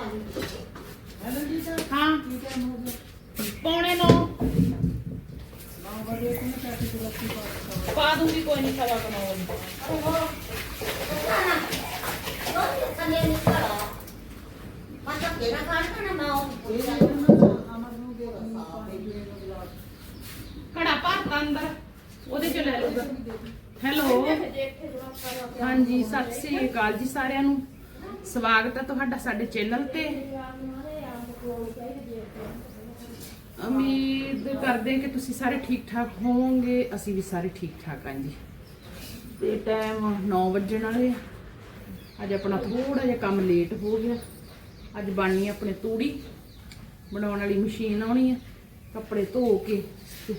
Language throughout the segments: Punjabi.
ਹੈਲੋ ਜੀ ਸਰ ਹਾਂ ਕੀ ਟਾਈਮ ਹੋ ਗਿਆ ਪੌਣੇ ਨੌ 9 ਵਜੇ ਕਿੰਨੇ ਪੈਸੇ ਦੀ ਰੱਖੀ ਪਾ ਪਾ ਦੂੰਗੀ ਕੋਈ ਨਹੀਂ ਸਵਾ ਕਮਾਉਣ ਇਹ ਅਮਰ ਨੂੰ ਦੇ ਘੜਾ ਭਰਤਾ ਅੰਦਰ, ਉਹਦੇ ਚ ਲੈ ਲਓ। ਹੈਲੋ ਹਾਂਜੀ, ਸਤਿ ਸ੍ਰੀ ਅਕਾਲ ਜੀ ਸਾਰਿਆਂ ਨੂੰ। ਸਵਾਗਤ ਹੈ ਤੁਹਾਡਾ ਸਾਡੇ ਚੈਨਲ ਤੇ। ਉਮੀਦ ਕਰਦੇ ਕਿ ਤੁਸੀਂ ਸਾਰੇ ਠੀਕ ਠਾਕ ਹੋਵੋਗੇ। ਅਸੀਂ ਵੀ ਸਾਰੇ ਠੀਕ ਠਾਕ ਹਾਂ ਜੀ। ਤੇ ਟਾਈਮ 9 ਵਜਣ ਵਾਲੇ ਆ। ਅੱਜ ਆਪਣਾ ਥੋੜਾ ਜਿਹਾ ਕੰਮ ਲੇਟ ਹੋ ਗਿਆ। ਅੱਜ ਬਣਨੀ ਆਪਣੇ ਤੂੜੀ। ਬਣਾਉਣ ਵਾਲੀ ਮਸ਼ੀਨ ਆਉਣੀ ਹੈ ਕੱਪੜੇ ਧੋ ਕੇ ਤੇ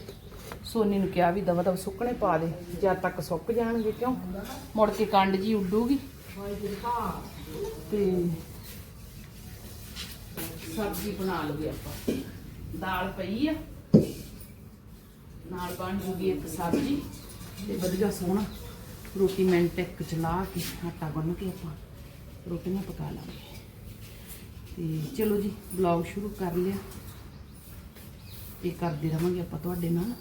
ਸੋਨੀ ਨੂੰ ਕਿਹਾ ਵੀ ਦਵਾ ਦਵਾ ਸੁੱਕਣੇ ਪਾ ਦੇ। ਜਦ ਤੱਕ ਸੁੱਕ ਜਾਣਗੇ ਕਿਉਂ? ਮੁੜ ਕੇ ਕੰਡ ਜੀ ਉੱਡੂਗੀ। ਤੇ ਸਬਜ਼ੀ ਬਣਾ ਲਈਏ ਆਪਾਂ। ਦਾਲ ਪਈ ਆ। ਨਾਲ ਬਣ ਜੂਗੀ ਇੱਕ ਸਬਜ਼ੀ। ਤੇ ਵਧੀਆ ਸੋਹਣਾ ਰੋਟੀ ਮਿੰਟ ਇੱਕ ਚਲਾ ਕੇ ਆਟਾ ਗੁੰਨ ਕੇ ਆਪਾਂ ਰੋਟੀਆਂ ਪਕਾ ਲਾਂਗੇ। ਤੇ ਚਲੋ ਜੀ ਵਲੌਗ ਸ਼ੁਰੂ ਕਰ ਲਿਆ। ਇਹ ਕਰਦੇ ਰਵਾਂਗੇ ਆਪਾਂ ਤੁਹਾਡੇ ਨਾਲ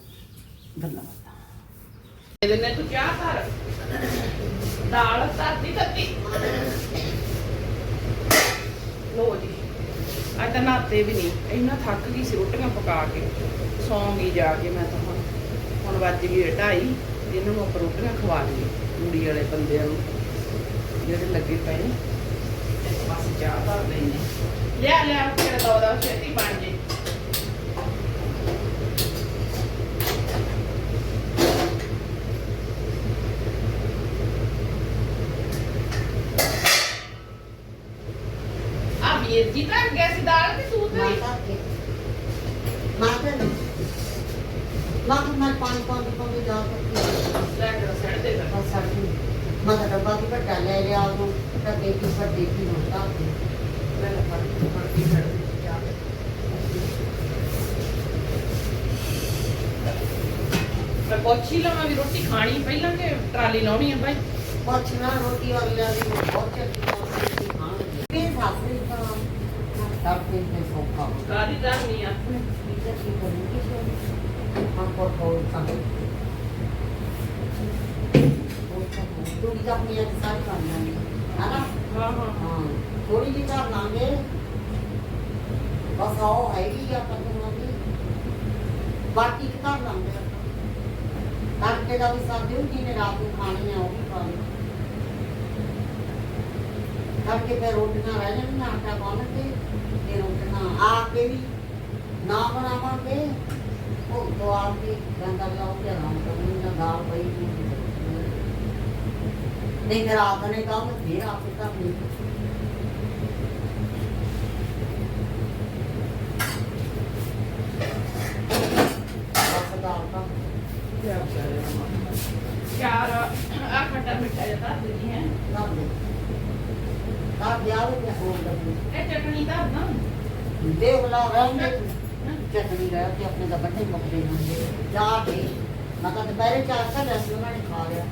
ਗੱਲਾਂ ਬਾਤਾਂ। ਇਹਦੇ ਨੇ ਤੂੰ ਚਾਹ ਕਰ? ਦਾਲ ਧਰਤੀ ਧਰਤੀ। ਲੋ ਜੀ। ਅੱਜ ਤਾਂ ਨਾਤੇ ਵੀ ਨਹੀਂ। ਇੰਨਾ ਥੱਕ ਗਈ ਸੀ, ਰੋਟੀਆਂ ਪਕਾ ਕੇ। ਸੌਂਗੀ ਜਾ ਕੇ ਮੈਂ ਤਾਂ ਹੁਣ। ਹੁਣ ਵੱਜ ਗਈ 2:30 ਇਹਨਾਂ ਨੂੰ ਆਪਾਂ ਰੋਟੀਆਂ ਖਵਾ ਲਈਏ ਕੁੜੀ ਵਾਲੇ ਬੰਦਿਆਂ ਨੂੰ। ਜਿਹੜੇ ਲੱਗੇ ਪਏ ਨੇ। ਪਾਸੇ ਚਾਹ ਧਰ ਲੈਣੇ ਲਿਆ ਲਿਆ, ਤੇਰਾ ਦੋ ਦਾ ਛੇਤੀ ਬਣ ਜੇ। ਵੀਰ ਜੀ ਤਾਂ ਗਿਆ ਸੀ ਦਾਲ ਤੇ ਤੂੰ ਤੇ ਪਾਣੀ ਪਾਉਂਦੀ ਪਾਉਂਦੀ ਜਾ ਸਕਦੀ ਲੈ ਕੇ ਸੜ ਦੇ ਕਰ ਬਸ ਸਾਡੀ ਮੈਂ ਤਾਂ ਡੱਬਾ ਵੀ ਵੱਡਾ ਲੈ ਲਿਆ ਉਹਨੂੰ ਡੱਬੇ ਦੀ ਵੱਡੀ ਦੀ ਹੁੰਦਾ ਲੈ ਲੈ ਫੜ ਫੜ ਕੇ ਦੇ ਚਾਹ ਮੈਂ ਹੀ ਲਵਾਂ ਵੀ ਰੋਟੀ ਖਾਣੀ ਪਹਿਲਾਂ ਕਿ ਟਰਾਲੀ ਲਾਉਣੀ ਹੈ ਭਾਈ ਪੁੱਛਣਾ ਰੋਟੀ ਵਾਲਿਆਂ ਦੀ ਬਹੁਤ ਚੱਲਦੀ ਹੈ ਕਾਦੀ ਕਰਨੀ ਆ ਹਾਂ ਹਾਂ ਥੋੜੀ ਜਿਹੀ ਕਰ ਲਾਂਗੇ ਬਸ ਆਓ ਹੈਗੀ ਆ ਪਤੰਗਾਂ ਬਾਕੀ ਕੀ ਕਰ ਲਾਂਗੇ ਆਪਾਂ ਦਾ ਵੀ ਸਾਦੇ ਉਹ ਜਿਹਨੇ ਰਾਤ ਨੂੰ ਖਾਣੀ ਆ, ਉਹ ਵੀ ਖਾ ਲਈ। ਤੜਕੇ ਫਿਰ ਰੋਟੀਆਂ ਰਹਿ ਜਾਣਗੀਆਂ, ਆਟਾ ਗੁੰਨ ਕੇ ਤੇ ਰੋਟੀਆਂ ਆ ਕੇ ਵੀ ਨਾ ਬਣਾਵਾਂਗੇ, ਉਹ ਦਵਾ ਕੇ ਗੰਦਾ ਲਾਉ ਕੇ ਆਰਾਮ ਕਰਾਂਗੇ ਨਾ ਦਾਲ ਪਈ ਨਹੀਂ ਫਿਰ ਆਪ ਨੇ ਕੰਮ ਫੇਰ ਆਪੇ ਕਰ ਲਈ ਬਸ ਦਾਲ ਤਾਂ ਚਾਰ ਆ ਖੱਟਾ ਮਿੱਠਾ ਜਿਹਾ ਤਾਂ ਦੇਣੀ ਹੈ ਨਾ ਦੇ ਤਾਂ ਵਿਆਹ ਵੀ ਹੋ ਲੱਗੀ ਇਹ ਚਟਣੀ ਦਾ ਨਾ ਦੇਖ ਲਾ ਰਹਿੰਦੇ ਚਟਨੀ ਰਹਿ ਕੇ ਆਪਣੇ ਦਾ ਬੱਟੇ ਮੁੱਕਦੇ ਹੁੰਦੇ ਜਾ ਕੇ ਮੈਂ ਤਾਂ ਦੁਪਹਿਰੇ ਚਾਰ ਸਾ ਰਸ ਉਹਨਾਂ ਨੇ ਖਾ ਲਿਆ।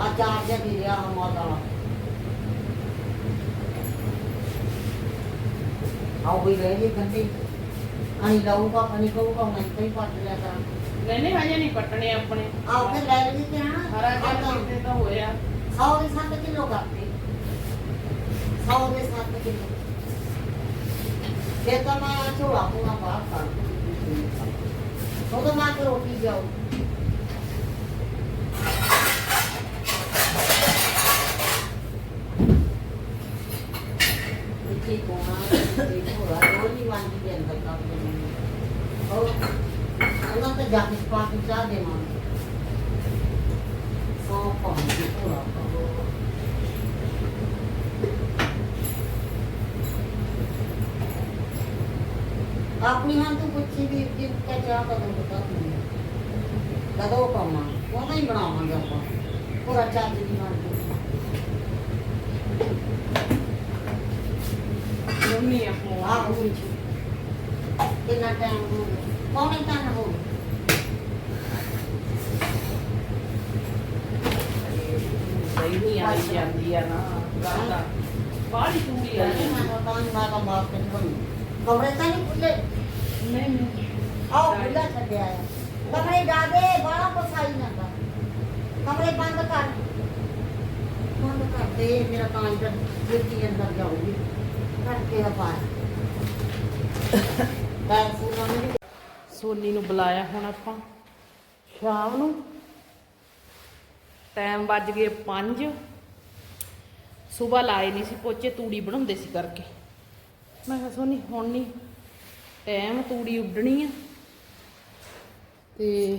ਆ ਚਾਰ ਜਿਹਾ ਵੀ ਰਿਹਾ ਹਮਾਦ ਵਾਲਾ। ਆਉ ਵੀ ਰਹਿ ਗਈ ਗੰਦੀ ਅਣੀ ਲਾਊਗਾ ਪਾਣੀ ਕਹੂਗਾ ਮੈਂ ਕਈ ਪੱਟ ਲਿਆ ਕਰਾਂ ਨਹੀਂ ਨਹੀਂ ਹਜੇ ਨਹੀਂ ਪੱਟਣੇ ਆਪਣੇ। ਆਓ ਫਿਰ ਲੈ ਲਈ ਤੇ ਹਾਂ ਹਰਾ ਜਿਹਾ ਤਾਂ ਹੋਇਆ। ਸੌ ਦੇ 7 ਕਿਲੋ ਕਰਤੇ। ਸੌ ਦੇ 7 ਕਿਲੋ। ਫਿਰ ਤਾਂ ਮੈਂ ਝੋਲਾ ਪੂਰਾ ਬਾਹਰ ਕਰ ਉਹਦਾ ਮਾਂ ਕੇ ਰੋਟੀ ਜਾਓ ਇੱਥੇ ਕੋਣਾ ਤੇ ਝੋਲਾ ਰੋਲੀ ਵਾਂਗੀ ਦੇ ਅੰਦਰ ਕਰ ਦੇ ਹੋਰ ਉਹਨਾਂ ਤੇ ਜਾ ਕੇ ਪਾ ਕੇ ਚਾਹ ਦੇਵਾਂਗੇ ਸੌ ਪਾਉਂਦੀ ਦੀ ਝੋਲਾ ਪਾਓ ਆਪਣੀ ਹਾਂ ਤੂੰ ਪੁੱਛੀ ਵੀ ਕਿ ਕਾ ਚਾਹ ਕਦੋਂ ਬਤਾ ਤੂੰ ਕਦੋਂ ਪਾਵਾਂ? ਉਹ ਨਹੀਂ ਬਣਾਵਾਂਗੇ ਆਪਾਂ। ਪੂਰਾ ਚੱਜ ਦੀ ਬਣ ਕੇ ਮੰਮੀ ਆਪੋ ਆ ਹੋਈ ਜੀ। ਕਿੰਨਾ ਟਾਈਮ ਹੋ ਗਿਆ? ਪੌਣੇ ਤਾਂ ਹੋ ਗਿਆ ਸਹੀ ਨਹੀਂ ਆਈ ਜਾਂਦੀ ਆ ਨਾ ਦਾ ਬਾਹਲੀ ਤੂੜੀ ਆ। ਮੈਂ ਤਾਂ ਹੀ ਮੈਂ ਤਾਂ ਮਾਰ ਕੇ ਨਹੀਂ ਕਮਰੇ ਤਾਂ ਨਹੀਂ ਖੁੱਲੇ? ਨਹੀਂ ਨਹੀਂ। ਆਓ ਖੁੱਲਾ ਛੱਡਿਆ ਆ। ਕਮਰੇ ਜਾਦੇ ਬਾਹਲਾ ਪਸਾਈ ਨਾ ਕਰ ਕਮਰੇ ਬੰਦ ਕਰ। ਬੰਦ ਕਰ ਦੇ ਮੇਰਾ ਤਾਂ ਅੰਦਰ ਜਿੱਤੀ ਅੰਦਰ ਜਾਊਗੀ। ਕਰਕੇ ਆ ਪਾਰ। ਬੈਗ ਫੂਲਾਂ ਨੂੰ ਵੀ ਸੋਨੀ ਨੂੰ ਬੁਲਾਇਆ ਹੁਣ ਆਪਾਂ। ਸ਼ਾਮ ਨੂੰ। ਟਾਈਮ ਵੱਜ ਗਏ 5 ਸਵੇਰ ਲਾਏ ਨਹੀਂ ਸੀ ਪੋਚੇ ਤੂੜੀ ਬਣਾਉਂਦੇ ਸੀ ਕਰਕੇ। ਮੈਂ ਕਿਹਾ ਸੋਨੀ ਹੁਣ ਨਹੀਂ ਟਾਈਮ ਤੂੜੀ ਉੱਡਣੀ ਆ। ਤੇ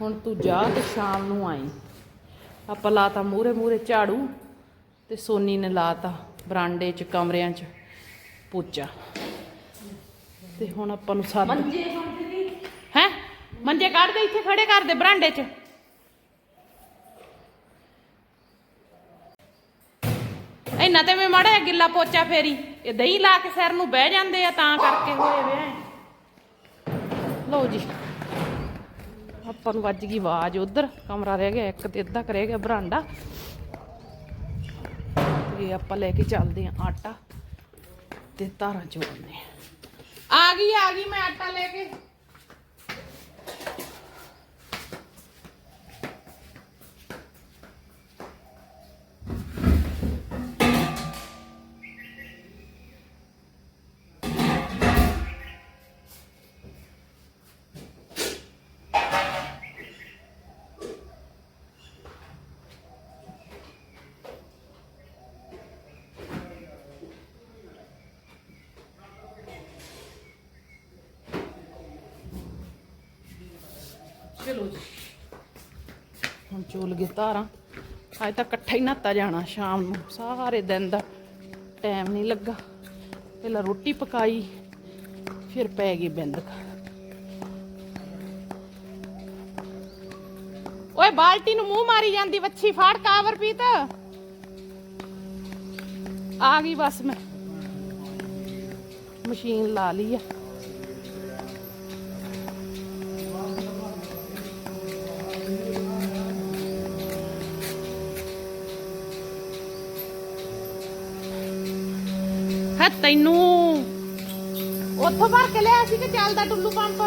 ਹੁਣ ਤੂੰ ਜਾ ਤੇ ਸ਼ਾਮ ਨੂੰ ਆਈ। ਆਪਾਂ ਲਾਤਾ ਮੂਰੇ ਮੂਰੇ ਝਾੜੂ ਤੇ ਸੋਨੀ ਨੇ ਲਾਤਾ ਬਰਾਂਡੇ 'ਚ ਕਮਰਿਆਂ 'ਚ ਪੋਚਾ। ਤੇ ਹੁਣ ਆਪਾਂ ਨੂੰ ਸੱਦ ਮੰਜੇ ਹੈ? ਮੰਜੇ ਕੱਢ ਦੇ ਇੱਥੇ ਖੜੇ ਕਰ ਦੇ ਬਰਾਂਡੇ 'ਚ। ਇੰਨਾ ਤੇ ਮੈਂ ਮਾੜਾ ਜਿਹਾ ਗਿੱਲਾ ਪੋਚਾ ਫੇਰੀ। ਇਹ ਦਹੀਂ ਲਾ ਕੇ ਸਿਰ ਨੂੰ ਬਹਿ ਜਾਂਦੇ ਆ ਤਾਂ ਕਰਕੇ ਹੋਏ ਵੇ ਐ। ਲਓ ਜੀ। ਆਪਾਂ ਨੂੰ ਵੱਜ ਗਈ ਆਵਾਜ਼ ਉਧਰ। ਕਮਰਾ ਰਹਿ ਗਿਆ, ਇੱਕ ਤੇ ਅੱਧਾ ਕੁ ਰਹਿ ਗਿਆ ਬਰਾਂਡਾ। ਤੇ ਆਪਾਂ ਲੈ ਕੇ ਚੱਲਦੇ ਆ ਆਟਾ ਤੇ ਧਾਰਾਂ ਚੋਣਨੇ ਆ। ਆ ਗਈ ਆ ਗਈ, ਮੈਂ ਆਟਾ ਲੈ ਕੇ। ਚਲੋ ਜੀ। ਹੁਣ ਚੁੱਲ ਗਏ ਧਾਰਾਂ। ਅੱਜ ਤਾਂ ਇਕੱਠਾ ਹੀ ਨਹਾਤਾ ਜਾਣਾ ਸ਼ਾਮ ਨੂੰ। ਸਾਰੇ ਦਿਨ ਦਾ ਟਾਈਮ ਨਹੀਂ ਲੱਗਾ। ਪਹਿਲਾਂ ਰੋਟੀ ਪਕਾਈ, ਫਿਰ ਪੈ ਗਈ ਬਿੰਦ ਓਏ, ਬਾਲਟੀ ਨੂੰ ਮੂੰਹ ਮਾਰੀ ਜਾਂਦੀ ਵੱਛੀ। ਫਾੜ ਕਾਵਰ ਪੀਤ। ਆ ਗਈ ਬਸ ਮੈਂ। ਮਸ਼ੀਨ ਲਾ ਲਈ ਆ। ਤੈਨੂੰ ਉੱਥੋਂ ਭਰ ਕੇ ਲਿਆ ਸੀ ਕਿ ਚੱਲਦਾ ਟੁੱਲੂ ਪੰਪ?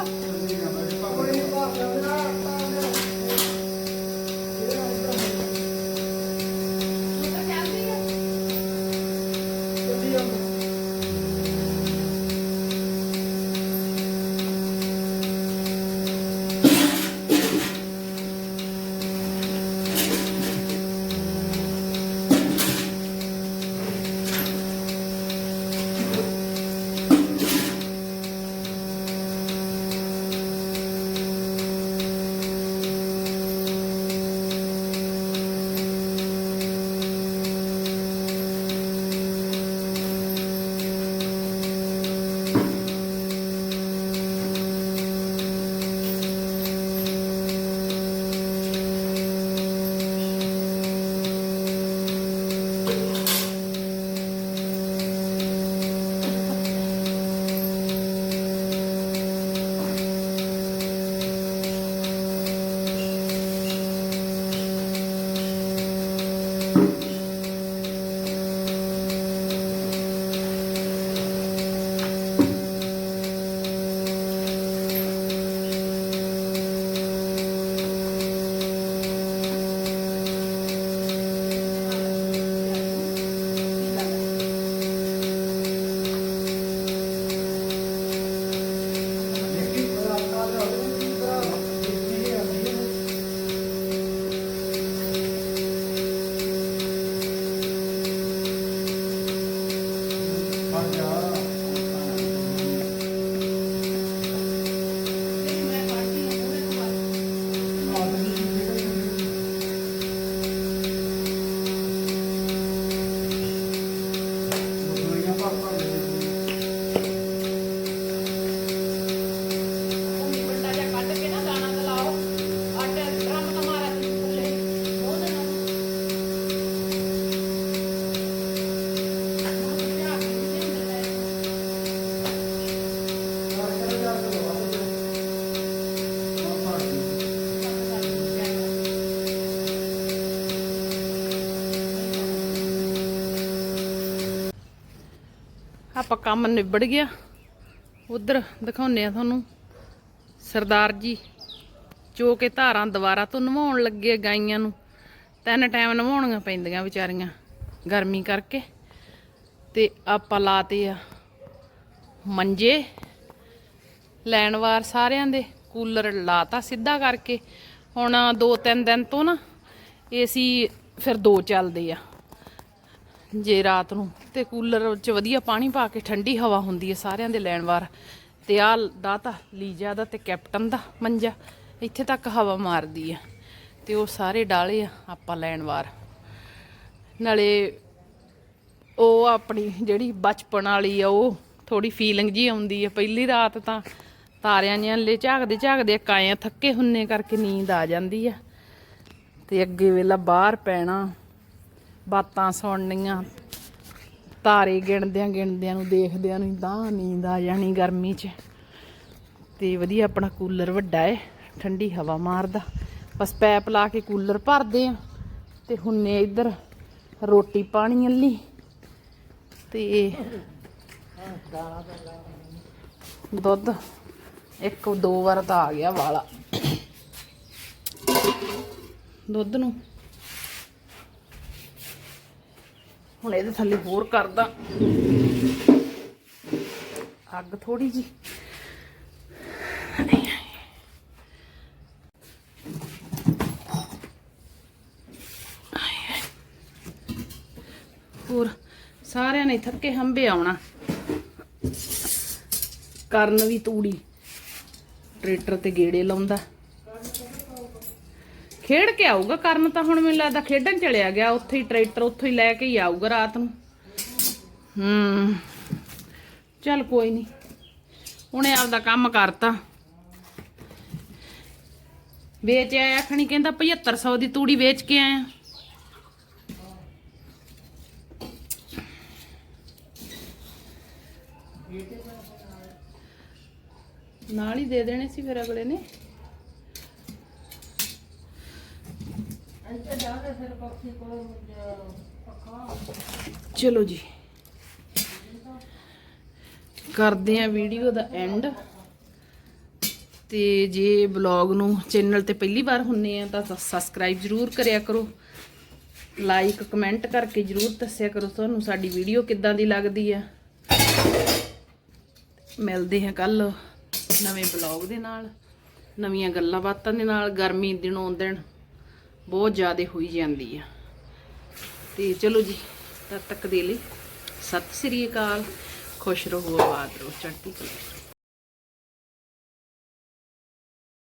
ਆਪਾਂ ਕੰਮ ਨਿਬੜ ਗਿਆ। ਉਧਰ ਦਿਖਾਉਨੇ ਆ ਤੁਹਾਨੂੰ। ਸਰਦਾਰ ਜੀ, ਜੋ ਕਿ ਧਾਰਾਂ ਦੁਬਾਰਾ ਤੋਂ ਨਵਾਉਣ ਲੱਗੇ ਗਾਈਆਂ ਨੂੰ। ਤਿੰਨ ਟਾਈਮ ਨਵਾਉਣੀਆਂ ਪੈਂਦੀਆਂ ਵਿਚਾਰੀਆਂ, ਗਰਮੀ ਕਰਕੇ। ਤੇ ਆਪਾਂ ਲਾਤੇ ਆ ਮੰਜੇ ਲੈਣਵਾਰ ਸਾਰਿਆਂ ਦੇ। ਕੂਲਰ ਲਾਤਾ ਸਿੱਧਾ ਕਰਕੇ। ਹੁਣ ਦੋ ਤਿੰਨ ਦਿਨ ਤੋਂ ਨਾ, ਏਸੀ ਫਿਰ ਦੋ ਚੱਲਦੇ ਆ। ਜੇ ਰਾਤ ਨੂੰ। ਤੇ ਕੂਲਰ ਚ ਵਧੀਆ ਪਾਣੀ ਪਾ ਕੇ ਠੰਡੀ ਹਵਾ ਹੁੰਦੀ ਹੈ ਸਾਰਿਆਂ ਦੇ ਲੈਣ ਵਾਰ। ਤੇ ਆ ਦਾਤਾ ਲੀਜਾ ਦਾ ਤੇ ਕੈਪਟਨ ਦਾ ਮੰਜਾ, ਇੱਥੇ ਤੱਕ ਹਵਾ ਮਾਰਦੀ ਆ ਤੇ ਉਹ ਸਾਰੇ ਡਾਲੇ ਆ ਆਪਾਂ ਲੈਣ ਵਾਰ। ਨਾਲੇ ਉਹ ਆਪਣੀ ਜਿਹੜੀ ਬਚਪਨ ਵਾਲੀ ਆ, ਉਹ ਥੋੜੀ ਫੀਲਿੰਗ ਜੀ ਆਉਂਦੀ ਆ ਪਹਿਲੀ ਰਾਤ ਤਾਂ ਤਾਰਿਆਂ ਜਿਹਾਂ ਲੈ ਝਾਕਦੇ ਝਾਕਦੇ ਕਾਏ ਥੱਕੇ ਹੁੰਨੇ ਕਰਕੇ ਨੀਂਦ ਆ ਜਾਂਦੀ ਆ। ਤੇ ਅੱਗੇ ਵੇਲਾ ਬਾਹਰ ਪੈਣਾ। ਬਾਤਾਂ ਸੁਣਨੀਆਂ। ਤਾਰੇ ਗਿਣਦਿਆਂ ਗਿਣਦਿਆਂ ਨੂੰ ਦੇਖਦਿਆਂ ਨੂੰ ਤਾਂ ਨੀਂਦ ਆ ਜਾਣੀ ਗਰਮੀ 'ਚ। ਤੇ ਵਧੀਆ ਆਪਣਾ ਕੂਲਰ ਵੱਡਾ ਏ, ਠੰਡੀ ਹਵਾ ਮਾਰਦਾ। ਬਸ ਪੈਪ ਲਾ ਕੇ ਕੂਲਰ ਭਰਦੇ ਆ। ਤੇ ਹੁਣੇ ਇੱਧਰ ਰੋਟੀ ਪਾਣੀ ਅੱਲੀ। ਤੇ ਦੁੱਧ ਇੱਕ ਦੋ ਵਾਰ ਤਾਂ ਆ ਗਿਆ ਵਾਲਾ। ਦੁੱਧ ਨੂੰ ਹੁਣ ਇਹਦੇ ਥੱਲੇ ਹੋਰ ਕਰਦਾ। ਅੱਗ ਥੋੜੀ ਜੀ। ਹੋਰ ਸਾਰਿਆਂ ਨੇ ਥੱਕੇ ਹੰਬੇ ਆਉਣਾ। ਕਰਨ ਵੀ ਤੂੜੀ। ਟਰੈਕਟਰ ਤੇ ਗੇੜੇ ਲਾਉਂਦਾ। ਖੇਡ ਕੇ ਆਊਗਾ, ਕਰਨ ਤਾਂ ਹੁਣ ਮੈਨੂੰ ਲੱਗਦਾ ਖੇਡਣ ਚਲਿਆ ਗਿਆ, ਉੱਥੇ ਹੀ ਟਰੈਕਟਰ ਉੱਥੋਂ ਹੀ ਲੈ ਕੇ ਹੀ ਆਊਗਾ ਰਾਤ ਨੂੰ। ਹੂੰ, ਚੱਲ ਕੋਈ ਨਹੀਂ ਉਹਨੇ ਆਪਦਾ ਕੰਮ ਕਰਤਾ। ਵੇਚ ਆਇਆ ਖਣੀ ਕਹਿੰਦਾ 7500 ਦੀ ਤੂੜੀ ਵੇਚ ਕੇ ਆਇਆ। ਨਾਲ ਹੀ ਦੇ ਦੇਣੇ ਸੀ ਫਿਰ ਅਗਲੇ ਨੇ। ਚਲੋ ਜੀ। ਕਰਦੇ ਆ ਵੀਡੀਓ ਦਾ ਐਂਡ ਤੇ ਜੇ ਬਲੌਗ ਨੂੰ ਚੈਨਲ ਤੇ ਪਹਿਲੀ ਵਾਰ ਹੁੰਨੇ ਆ ਤਾਂ ਸਬਸਕ੍ਰਾਈਬ ਜਰੂਰ ਕਰਿਆ ਕਰੋ। ਲਾਈਕ ਕਮੈਂਟ ਕਰਕੇ ਜਰੂਰ ਦੱਸਿਆ ਕਰੋ ਤੁਹਾਨੂੰ ਸਾਡੀ ਵੀਡੀਓ ਕਿੱਦਾਂ ਦੀ ਲੱਗਦੀ ਆ। ਮਿਲਦੇ ਹਾਂ ਕੱਲ ਨਵੇਂ ਬਲੌਗ ਦੇ ਨਾਲ, ਨਵੀਆਂ ਗੱਲਾਂ ਬਾਤਾਂ ਦੇ ਨਾਲ, ਗਰਮੀ ਦਿਨੋਂ ਦਿਨ। ਬਹੁਤ ਜ਼ਿਆਦਾ ਹੋਈ ਜਾਂਦੀ ਆ। ਤੇ ਚਲੋ ਜੀ, ਤਦ ਤੱਕ ਦੇ ਲਈ ਸਤਿ ਸ੍ਰੀ ਅਕਾਲ, ਖੁਸ਼ ਰਹੋ, ਆਬਾਦ ਰਹੋ, ਚੜ੍ਹਦੀ ਕਲਾ